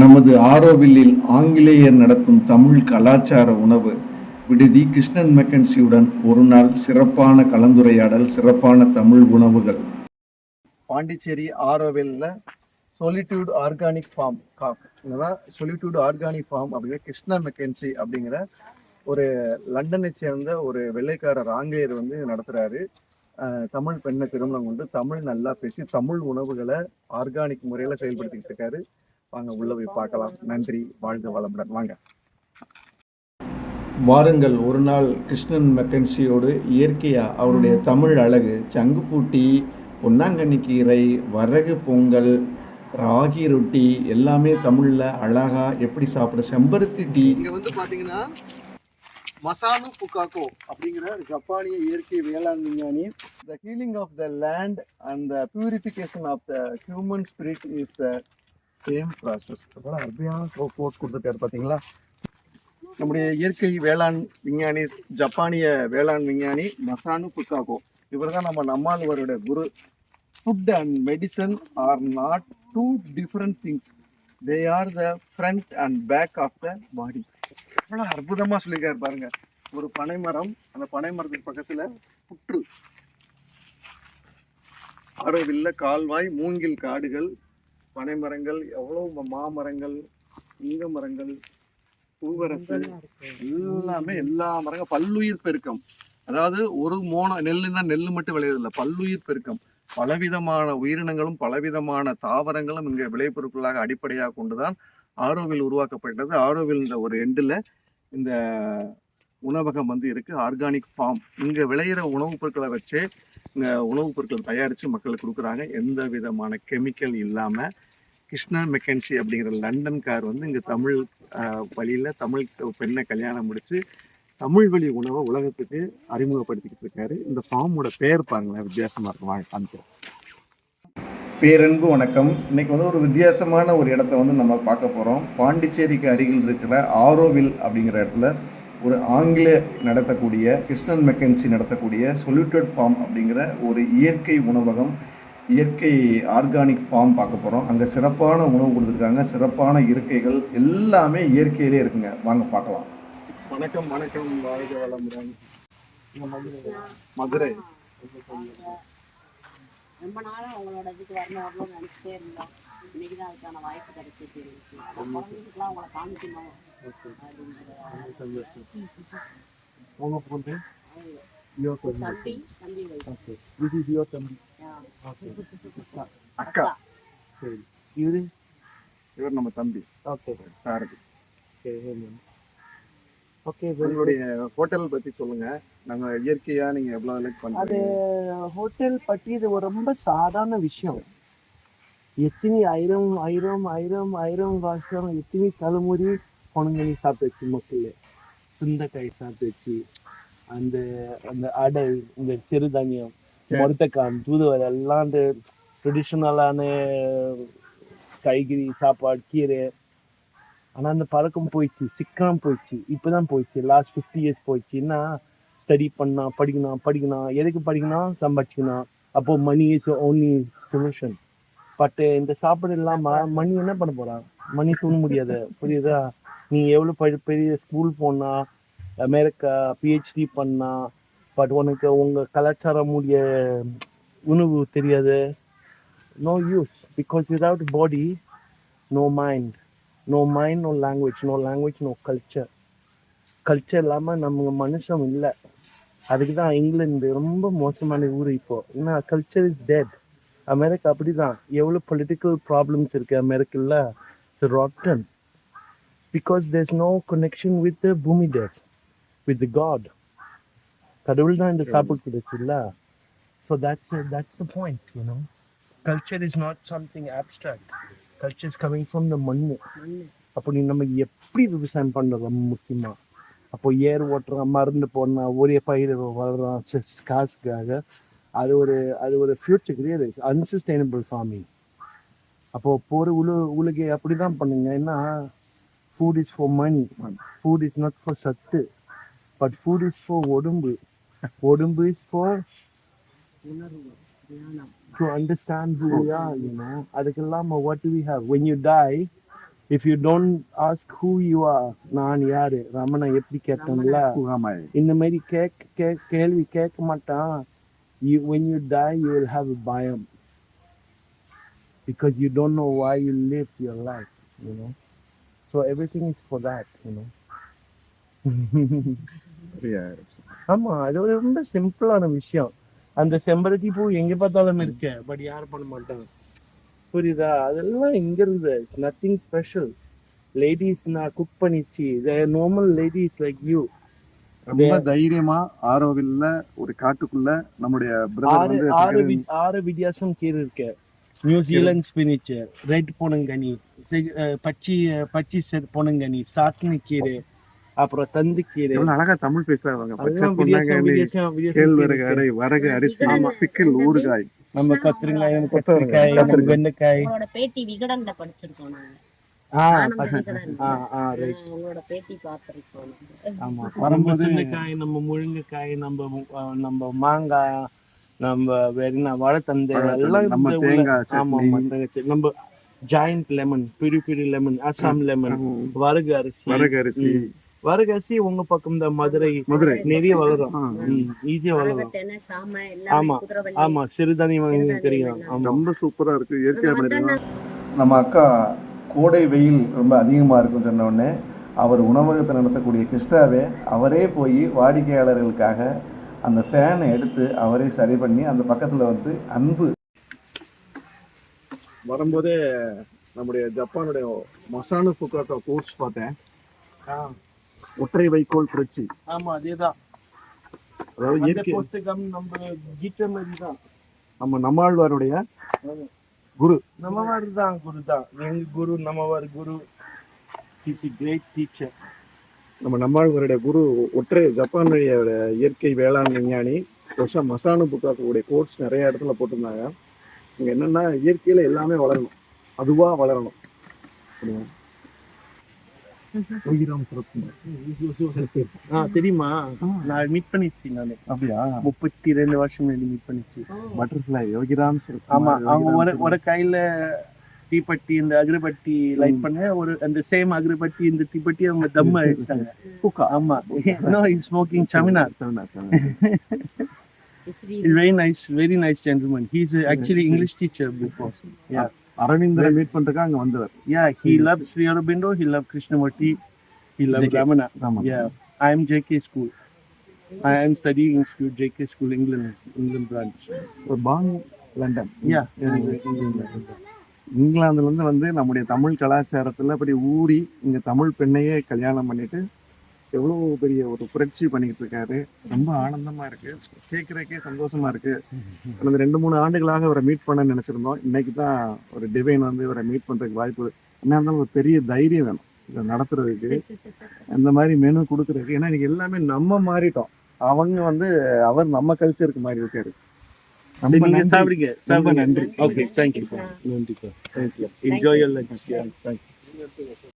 நமது ஆரோவில்லில் ஆங்கிலேயர் நடத்தும் தமிழ் கலாச்சார உணவு விடுதி கிருஷ்ணன் மெக்கன்சியுடன் ஒரு நாள் சிறப்பான கலந்துரையாடல் சிறப்பான தமிழ் உணவுகள். பாண்டிச்சேரி ஆரோவில்ல சொலிட்யூட் ஆர்கானிக் ஃபார்ம் காப் இதுதான் சொலிட்யூட் ஆர்கானிக் ஃபார்ம் அப்படிங்கிற கிருஷ்ணா மெக்கன்சி அப்படிங்கிற ஒரு லண்டனை சேர்ந்த ஒரு வெள்ளைக்காரர் ஆங்கிலேயர் வந்து நடத்துகிறாரு தமிழ் பெண்ணை திருமணம் கொண்டு தமிழ் நல்லா பேசி தமிழ் உணவுகளை ஆர்கானிக் முறையில் செயல்படுத்திக்கிட்டு இருக்காரு. வாங்க உள்ள போய் பார்க்கலாம். நன்றி வாழ்க வளமுடன். வாங்க. வாருங்கள் ஒரு நாள் கிருஷ்ணன் மெக்கன்சியோடு இயற்கையா அவருடைய தமிழ் அழகு சங்குப்பூட்டி பொன்னாங்கண்ணி கீரை வரகு பொங்கல் ராகி ரொட்டி எல்லாமே தமிழில் அழகா எப்படி சாப்பிட செம்பருத்தி டீ. இங்க வந்து பாத்தீங்கன்னா மசானு புக்காக்கோ அப்படிங்கிற ஜப்பானிய இயற்கை வேளாண் விஞ்ஞானி the healing of the land and the purification of the human spirit is the same process அவ்வளோ அருமையான கோட் கொடுத்துருக்காரு பார்த்தீங்களா நம்முடைய இயற்கை வேளாண் விஞ்ஞானி ஜப்பானிய வேளாண் விஞ்ஞானி மசானு புக்காகோ இவர் தான் நம்ம நம்மாழ்வாரோட குரு. Food and medicine are not two different things they are the front and back of the body அவ்வளோ அற்புதமாக சொல்லியிருக்காரு பாருங்க. ஒரு பனைமரம் அந்த பனைமரத்துக்கு பக்கத்தில் புற்று. ஆரோவில்ல கால்வாய் மூங்கில் காடுகள் பனைமரங்கள் எவ்வளோ மாமரங்கள் இங்க மரங்கள் பூவரசு எல்லாமே எல்லா மரங்கள் பல்லுயிர் பெருக்கம். அதாவது ஒரு மோன நெல்லுன்னா நெல் மட்டும் விளையதில்லை பல்லுயிர் பெருக்கம். பலவிதமான உயிரினங்களும் பலவிதமான தாவரங்களும் இங்கே விளைபொருட்களாக அடிப்படையாக கொண்டுதான் ஆரோவில் உருவாக்கப்பட்டது. ஆரோவில்ன்ற ஒரு எண்டில் இந்த உணவகம் வந்து இருக்குது ஆர்கானிக் ஃபார்ம் இங்கே விளையிற உணவுப் பொருட்களை வச்சே இங்கே உணவுப் பொருட்கள் தயாரித்து மக்களுக்கு கொடுக்குறாங்க. எந்த விதமான கெமிக்கல் இல்லாமல் கிருஷ்ணா மெக்கன்சி அப்படிங்கிற லண்டன் கார் வந்து இங்கே தமிழ் வழியில் தமிழ் பெண்ணை கல்யாணம் முடித்து தமிழ் வழி உணவை உலகத்துக்கு அறிமுகப்படுத்திக்கிட்டு இருக்காரு. இந்த ஃபார்மோட பேர் பாருங்களேன். வித்தியாசமாக இருக்கும். வாங்க பேரன்பு வணக்கம். இன்றைக்கி வந்து ஒரு வித்தியாசமான ஒரு இடத்த வந்து நம்ம பார்க்க போகிறோம் பாண்டிச்சேரிக்கு அருகில் இருக்கிற ஆரோவில் அப்படிங்கிற இடத்துல ஒரு ஆங்கில நடத்தக்கூடிய கிருஷ்ணன் மெக்கன்சி நடத்தக்கூடிய சொல்யூட்டட் ஃபார்ம் அப்படிங்கிற ஒரு இயற்கை உணவகம் இயற்கை ஆர்கானிக் ஃபார்ம் பார்க்க போகிறோம் அங்கே சிறப்பான உணவு கொடுத்துருக்காங்க சிறப்பான இருக்கைகள் எல்லாமே இயற்கையிலே இருக்குங்க வாங்க பார்க்கலாம் வணக்கம் வணக்கம் வாழ்க வளமுடன் மதுரை ரொம்ப நாளா உங்களோட இதுக்கு வரணும் வரணும்னு நினச்சிட்டே இருந்தோம் இன்னைக்கு தான் அதுக்கான வாய்ப்பு அதான் குழந்தைங்களுக்குலாம் உங்களை காமிக்கணும் பொண்ணு தம்பி. ஓகே. அக்கா. அக்கா. சரி. இவரு? இவர் நம்ம தம்பி. ஓகே. சாரதி. ஓகே உங்களுடைய ஹோட்டல் பத்தி சொல்லுங்க. நாங்க இயற்கையா நீங்க எவ்வளவு லைக் அது பண்றீங்க ஹோட்டல் பற்றி இது ஒரு ரொம்ப சாதாரண விஷயம். எத்தனை ஆயிரம் ஆயிரம் ஆயிரம் ஆயிரம் வருஷம் எத்தனை தலைமுறை சாப்பிட்டு வச்சு மக்கள். சுண்டைக்காய் சாப்பிட்டு வச்சு அந்த அந்த அடை இந்த சிறுதானியம் மொரத்தக்கான் தூதுவரை எல்லாம் அந்த ட்ரெடிஷ்னலான காய்கறி சாப்பாடு கீரை. ஆனா அந்த பழக்கம் போயிடுச்சு. சிக்கனம் போயிடுச்சு. இப்பதான் போயிடுச்சு. லாஸ்ட் ஃபிஃப்டி இயர்ஸ் போயிடுச்சுன்னா ஸ்டடி பண்ணா படிக்கணும் படிக்கணும். எதுக்கு படிக்கணும்? சம்பாதிக்கணும். அப்போ money is only solution but இந்த சாப்பாடு இல்லாம மணி என்ன பண்ண போறான் மணி தூண முடியாது. புரியுதா? நீ எவ்வளவு படி பெரிய ஸ்கூல் போனா அமெரிக்கா பிஹெச்டி பண்ணா பட் உனக்கு உங்க கலாச்சாரம் உடைய உணவு தெரியாது. No use because without body no mind no mind no language no language no culture culture இல்லாமல் நம்ம மனுஷன் இல்லை. அதுக்கு தான் இங்கிலாந்து ரொம்ப மோசமான ஊர் இப்போ. ஏன்னா கல்ச்சர் இஸ் டெட் அமெரிக்கா அப்படிதான். எவ்வளோ பொலிட்டிக்கல் ப்ராப்ளம்ஸ் இருக்கு அமெரிக்காவில் it's rotten because there's no connection with பூமி டெத் வித் காட் கடவுள் தான் இந்த சாப்பாடு கிடைச்சுல்ல so that's that's the point you know culture is not something abstract. Culture is coming from the மண்ணு. அப்போ நீ நம்ம எப்படி விவசாயம் பண்ணுறோம் ரொம்ப முக்கியமா? அப்போ ஏர் ஓட்டுறோம் மருந்து போடணும் ஒரே பயிர் வளர்றோம் சி- காசுக்காக அது ஒரு அது ஒரு ஃபியூச்சர் கிடையாது. அன்சஸ்டைனபிள் ஃபார்மிங் அப்போ போகிற உல உலகை அப்படி தான் பண்ணுங்க. ஏன்னா food is for money food is not for சத்து. பட் ஃபுட் இஸ் ஃபார் உடம்பு. உடம்பு is for we are, you know. அதுக்கெல்லாம் do we have? When you die, if you don't ask who you are நான் யாரு? ரமணா எப்படி கேட்டேன்ல? ஆமாம் இந்த மாதிரி கேக் கே கேள்வி கேட்க மாட்டான். You when you die you will have a பயம் because you don't know why you lived your life you know? So everything is for that you know? ஆமா அது ஒரு ரொம்ப சிம்பிளான விஷயம். அந்த செம்பருத்தி பூ எங்க பார்த்தாலும் இருக்கு பட் யாரும் பண்ண மாட்டாங்க. புரியுதா? அதெல்லாம் எங்க இருக்குது இட்ஸ் நத்திங் ஸ்பெஷல் லேடிஸ் நான் குக் பண்ணிச்சு. நார்மல் லேடிஸ் லைக் யூ ரொம்ப தைரியமா ஆரோவில்ல ஒரு காட்டுக்குள்ள நம்முடைய பிரதர் ஆறு வந்து ஆறு வித்தியாசம் கீரை இருக்கு. நியூசிலாந்து ஸ்பினிச் ரெட் பொனங்கனி பச்சை பச்சை பொனங்கனி சாக்கினி கீரை அப்புறம் தந்து கீரை. அழகா தமிழ் பேசுறாங்க பச்சை வித்தியாசம் கேழ்வரகு அடை. வரகு அரிசி பிக்கில் ஊறுகாய். நம்ம கத்திரிக்காய் கத்திரிக்காய். வெண்டைக்காய். பேட்டி விகடன்ல படிச்சிருக்கோம் உங்களோட பேட்டி பார்த்திருக்கோம். ஆமா வரும்போது- நம்ம சுண்டைக்காய் நம்ம முருங்கைக்காய் நம்ம மாங்காய் நம்ம வேற எல்லாம் நம்ம தேங்காய் ஆமா ஜாயிண்ட் லெமன் பெரிய பெரிய லெமன் அசாம் லெமன் வரகு அரிசி. வரகு அரிசி. வரகு அரிசி உங்க பக்கம் இந்த மதுரை. மதுரை. நிறைய வளரும். ஈஸியா வளரும். ஆமா. ஆமா சிறுதானியம் தெரியும். ரொம்ப சூப்பரா இருக்கு இயற்கையா நம்ம அக்கா கோடை வெயில் ரொம்ப அதிகமாக இருக்குன்னு சொன்ன உடனே அவர் உணவகத்தை நடத்தக்கூடிய கிருஷ்ணாவே அவரே போய் வாடிக்கையாளர்களுக்காக அந்த ஃபேனை எடுத்து அவரே சரி பண்ணி அந்த பக்கத்தில் வந்து அன்பு. வரும்போதே நம்முடைய ஜப்பானுடைய மசானு புக்காக்கா கோர்ஸ் பார்த்தேன். ஆ, ஒற்றை வைக்கோல் புரட்சி ஆமா அதேதான். அதாவது அந்த இயற்கை நம்ம தான். நம்ம நம்மாழ்வாருடைய குரு. நம்மவார் தான் குரு தான். எங்க குரு நம்மவார் குரு. இஸ் கிரேட் டீச்சர் நம்ம நம்மாழ்வாருடைய குரு ஒற்றை ஜப்பானுடைய இயற்கை வேளாண் விஞ்ஞானி வருஷா மசானு புக்காக்குடைய கோர்ஸ் நிறைய இடத்துல போட்டிருந்தாங்க. இங்க என்னன்னா இயற்கையில எல்லாமே வளரணும். அதுவா வளரணும். சுரக்கும். ஆ தெரியுமா? நான் மீட் பண்ணிச்சு நானு. அப்படியா? முப்பத்தி ரெண்டு வருஷம் மீட் பண்ணிச்சு. பட்டர்ஃப்ளை யோகிராம் சுரக்கும். ஆமா அவங்க ஒரு ஒரு கையில தீப்பெட்டி இந்த அகரபட்டி லைட் பண்ண ஒரு அந்த சேம் அகரபட்டி இந்த தீப்பெட்டி அவங்க தம் அடிச்சாங்க புக்கா. ஆமா. No is smoking Samina nice very nice gentleman he is actually English teacher before யா அரவிந்தரை மீட் பண்றதுக்கு அங்க வந்தவர் he loves Krishnamurti, he loves JK. Ramana. Ramana. Yeah, I am JK school. I am studying in school, JK school, England, England branch. ஒரு பாங் London Yeah, இங்கிலாந்துல இருந்து வந்து நம்முடைய தமிழ் கலாச்சாரத்துல அப்படி ஊறி இங்க தமிழ் பெண்ணையே கல்யாணம் பண்ணிட்டு எவ்வளவு பெரிய ஒரு புரட்சி பண்ணிட்டு இருக்காரு. ரொம்ப ஆனந்தமா இருக்கு. கேட்கறதுக்கே சந்தோஷமா இருக்கு. கடந்த ரெண்டு மூணு ஆண்டுகளாக அவரை மீட் பண்ண நினைச்சிருந்தோம். இன்னைக்கு தான் ஒரு டிவைன் வந்து இவரை மீட் பண்றதுக்கு வாய்ப்பு. என்ன இருந்தாலும் ஒரு பெரிய தைரியம் வேணும். இதை நடத்துறதுக்கு. அந்த மாதிரி மெனு கொடுக்கறதுக்கு. ஏன்னா இன்னைக்கு எல்லாமே நம்ம மாறிட்டோம். அவங்க வந்து அவர் நம்ம கல்ச்சருக்கு மாறி இருக்காரு. ரொம்ப நன்றி. ரொம்ப நன்றி. ஓகே தேங்க்யூ நன்றி Thank you. enjoy your lunch. Yeah thank you.